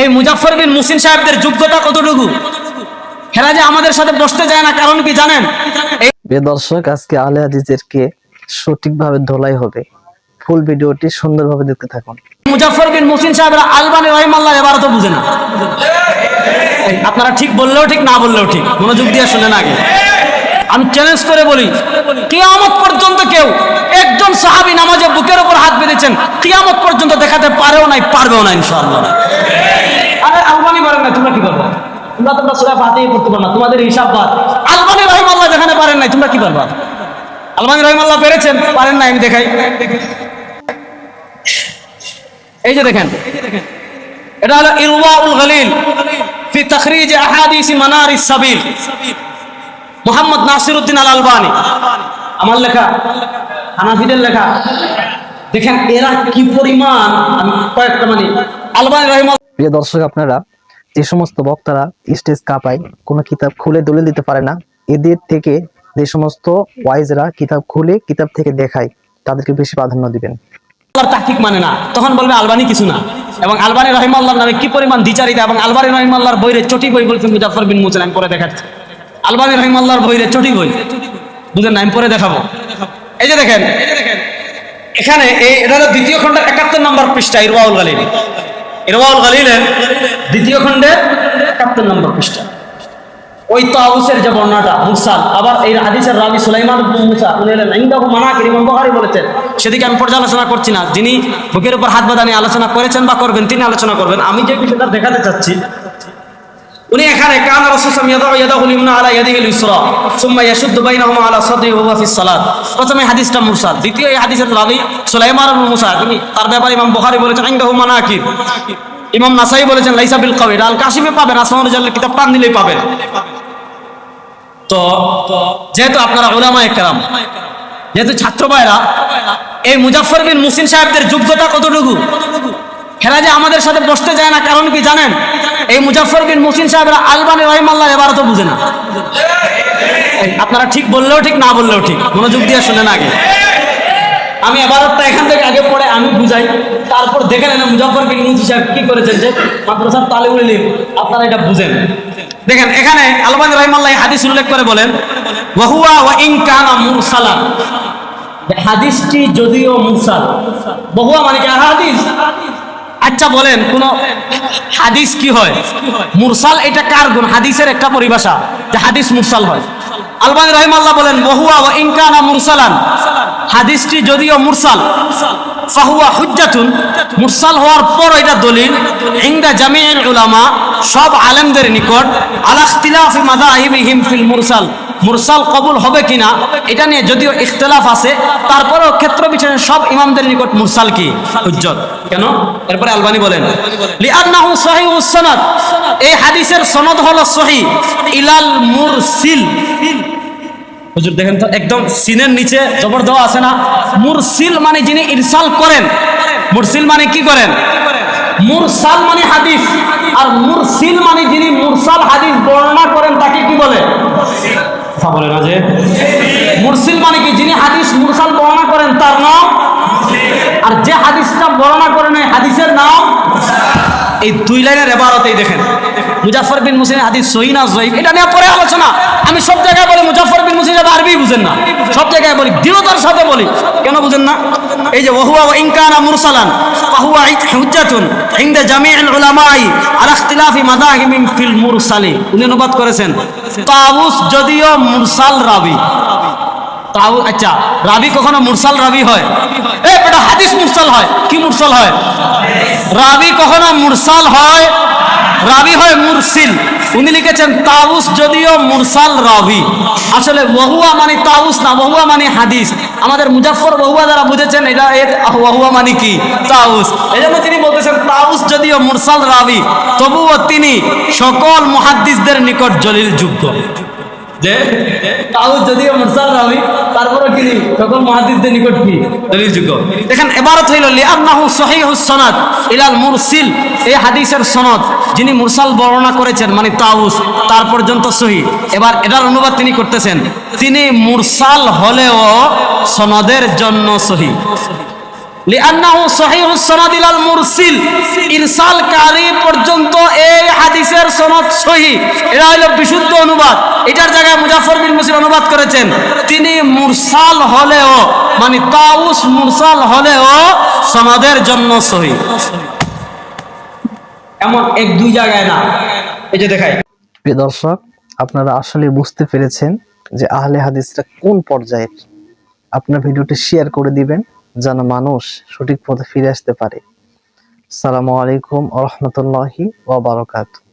এই মুজাফর বিন মুসিন সাহেবদের যোগ্যতা কতটুকু? হেরা যে আমাদের সাথে বসতে যায় না কারণ কি জানেন? এই দর্শক আজকে আলে হাদিসেরকে সঠিকভাবে ধোলাই হবে। ফুল ভিডিওটি সুন্দরভাবে দেখতে থাকুন। মুজাফর বিন মুসিন সাহেবরা আলবানি রহিমাল্লাহ এবার তো বুঝে না। আপনারা ঠিক বললেও ঠিক না বললেও ঠিক। মনোযোগ দিয়ে শুনেন আগে। আমি চ্যালেঞ্জ করে বলি কিয়ামত পর্যন্ত কেউ একজন সাহাবী নামাজে বুকের উপর হাত বেঁধেছেন কিয়ামত পর্যন্ত দেখাতে পারেও নাই পারবেও না ইনশাআল্লাহ। আরে আলবানি পারেন না তোমরা কি করবে তোমরা তোমরা সূরা ফাতিহা পড়তে পারো না তোমাদের হিসাব বাদ। আলবানি রহিমাল্লাহ যেখানে পারেন নাই তোমরা কি পারবা আলবানি রহিমাল্লাহ পেরেছেন পারেন না আমি দেখাই। এই যে দেখেন এটা হলো ইরওয়াউল গলিল ফি তাখরিজ আহাদিস মানারিস সাবিল। মোহাম্মদ নাসিরউদ্দিন আল আলবানি। আমার লেখা হানাফিদের লেখা। দেখেন এরা কি পরিমাণ আমি কয়েকটা মানে আলবানি রহিমাল প্রিয় দর্শক আপনারা যে সমস্ত বক্তারা স্টেজ কাঁপায় কোনো কিতাব খুলে দলিল দিতে পারে না এদের থেকে যে সমস্ত ওয়াইজরা কিতাব খুলে কিতাব থেকে দেখায় তাদেরকে বেশি প্রাধান্য দিবেন। আল্লাহর তাহকিক মানে না। তখন বলবে আলবানি কিছু না। এবং আলবানি রহিমাল্লাহর নামে কি পরিমাণ দ্বিচারিতা এবং আলবানি রহিমাল্লাহর বইরে চটি বই বলছে মুজাফর বিন আমি পরে দেখাচ্ছি। আলবানি রহিমাল্লাহর বইরে চটি বই। বুঝলেন না আমি পরে দেখাবো। এই যে দেখেন, এখানে এটা দ্বিতীয় খণ্ডের একাত্তর নম্বর পৃষ্ঠা, ইরওয়াউল গালিল। ইরওয়াউল গালিলের দ্বিতীয় খণ্ডের একাত্তর নম্বর পৃষ্ঠা। ওই তাউসের যে বর্ণনাটা, মুরসাল, আবার এই হাদিসের রাবি সুলাইমান মুসা, উনি হলেন বলেছেন। সেদিকে আমি পর্যালোচনা করছি না। যিনি বুকের উপর হাত বাঁধা আলোচনা করেছেন বা করবেন, তিনি আলোচনা করবেন। আমি যে বিষয়টা দেখাতে চাচ্ছি উনি এখানে, কান রাসূল ইয়াদাউ ইয়াদাহুল ইমনা আলা ইয়াদিহিল ইসরা সুম্মা ইয়াশুদ্দু বাইনাহুমা আলা সাদরিহি ওয়া ফিস সালাত প্রথমে হাদিসটা মুরসাল দ্বিতীয় এই হাদিসের রাবি সুলাইমান ইবনে মুসা তিনি তার ব্যাপারে ইমাম বুখারী বলেছেন ইনদাহু মানাকির ইমাম নাসাই বলেছেন, লাইসা বিল কাউই আল কাশিফে পাবেন, আসমান রাজাল্লাহ কিতাব টান দিলেই পাবেন। তো, যেহেতু আপনারা ওলামা একরাম যেহেতু ছাত্র ভাইরা, এই মুজাফর বিন মুসিন সাহেবদের যোগ্যতা কতটুকু? হেরা যে আমাদের সাথে বসতে যায় না, কারণ কি জানেন? এই মুজাফর বিন মুসিন সাহেবরা আলবানি রহিমাল্লাহ এবার তো বুঝে না। আপনারা ঠিক বললেও ঠিক, না বললেও ঠিক। মনোযোগ দিয়ে শুনেন আগে। আমি এবারটা এখান থেকে আগে পড়ে আমি বুঝাই। তারপর দেখে নেন মুজাফর বিন মুসিন সাহেব কি করেছেন যে মাদ্রাসার তালিবুল ইলম। আপনারা এটা বুঝেন। দেখেন, এখানে আলবানি রহিমাল্লাহ হাদিস উল্লেখ করে বলেন, ওয়াহুয়া ওয়া ইন কানা মুরসালান হাদিসটি যদিও মুরসাল। বহুয়া মানে কি? হাদিস? আচ্ছা বলেন, কোন হাদিস কি হয়? মুরসাল এটা কার গুণ? হাদিসের একটা পরিভাষা যে হাদিস মুরসাল হয়। আলবানি রহিমাল্লাহ বলেন বহুয়া ও ইন কানা মুরসালান। হাদিসটি যদিও মুরসাল, ফাহুয়া হুজ্জাতুন। মুরসাল হওয়ার পর এটা দলিল, ইনদা জামিউল উলামা, সব আলেমদের নিকট, আলা ইখতিলাফি মাযাহিবিহিম ফিল মুরসাল। মুরসাল কবুল হবে কিনা, এটা নিয়ে যদিও ইখতিলাফ আছে, তারপরেও ক্ষেত্র বিশেষে সব ইমামদের নিকট মুরসাল কি? হুজ্জত। কেন? এরপরে আলবানি বলেন। লিআন্নাহু সহিহুস সনদ। এই হাদিসের সনদ হলো সহি। ইলাল মুরসিল। হুজুর দেখেন তো, একদম সিনের নিচে জবর দেওয়া আছে না। মুরসিল মানে যিনি ইরসাল করেন। মুরসিল মানে কি করেন? মুরসাল মানে হাদিস। আর মুরসিল মানে যিনি মুরসাল হাদিস বর্ণনা করেন, তাকে কি বলে? কথা বলে মুরসিল মানে কি? যিনি হাদিস মুরসাল বর্ণনা করেন তার নাম? আর যে হাদিসটা বর্ণনা করেন হাদিসের নাম? এই দুই লাইনের এবারতেই দেখেন। মুজাফর বিন মুসিন হাদিস সহি না জয়ীফ এটা নিয়ে পরে আলোচনা। আমি সব জায়গায় বলি মুজাফর বিন মুসিন আরবি বুঝেন না। সব জায়গায় বলি, দৃঢ়তার সাথে বলি। কেন বুঝেন না? এই যে ওহুয়া ইনকানা মুরসালান, ফাহুয়া হুজ্জাতুন ইনদা জামিউল উলামাই আলা ইখতিলাফি মাযাহিবিম ফিল মুরসালি। উনি অনুবাদ করেছেন তাউস যদিও মুরসাল রাবি। তাও আচ্ছা রাবি কখনো মুরসাল রাবি হয়? এ, বেটা, হাদিস মুরসাল হয়। কি মুরসাল হয়? রাবি কখনো মুরসাল হয়? রাবি হয় মুরসিল। উনি লিখেছেন, তাউস যদিও মুরসাল রাবি। আসলে বহুয়া মানে তাউস না বহুয়া মানে হাদিস। আমাদের মুজাফর বহুয়া যারা বুঝেছেন, এটা বহুয়া মানে কি? তাউস। এই জন্য তিনি বলতেছেন, তাউস যদিও মুরসাল রাবি, তবুও তিনি সকল মুহাদ্দিসদের নিকট জলিল যোগ্য যে তাও যদিও মুরসাল রাবি তারপরে কি সকল মহাদিসদের নিকট কি? দলিল যোগ্য। দেখেন, এবারত হইল লিআন্নাহু সহিহুস সনদ ইলাল মুরসিল, এই হাদিসের সনদ। যিনি মুরসাল বর্ণনা করেছেন মানে তাউস, তার পর্যন্ত সহি। এবার এটার অনুবাদ তিনি করতেছেন। তিনি মুরসাল হলেও সনদের জন্য সহি। লিআন্নাহু সহিহুস সনদ ইলাল মুরসিল ইরসালকারী পর্যন্ত সনদ সহি। এরা হলো বিশুদ্ধ অনুবাদ। এটার জায়গায় মুজাফর বিন মুসির অনুবাদ করেছেন। তিনি মুরসাল হলেও মানে তাউস মুরসাল হলেও সনদের জন্য সহি। এমন এক দুই জায়গায় না। এই যে দেখাই। প্রিয় দর্শক, আপনারা আসলে বুঝতে পেরেছেন যে আহলে হাদিসরা কোন পর্যায়ের। আপনার ভিডিওটি শেয়ার করে দিবেন, যেন মানুষ সঠিক পথে ফিরে আসতে পারে। সালামু আলাইকুম রহমতুল্লাহি ওয়া বারাকাতুহু।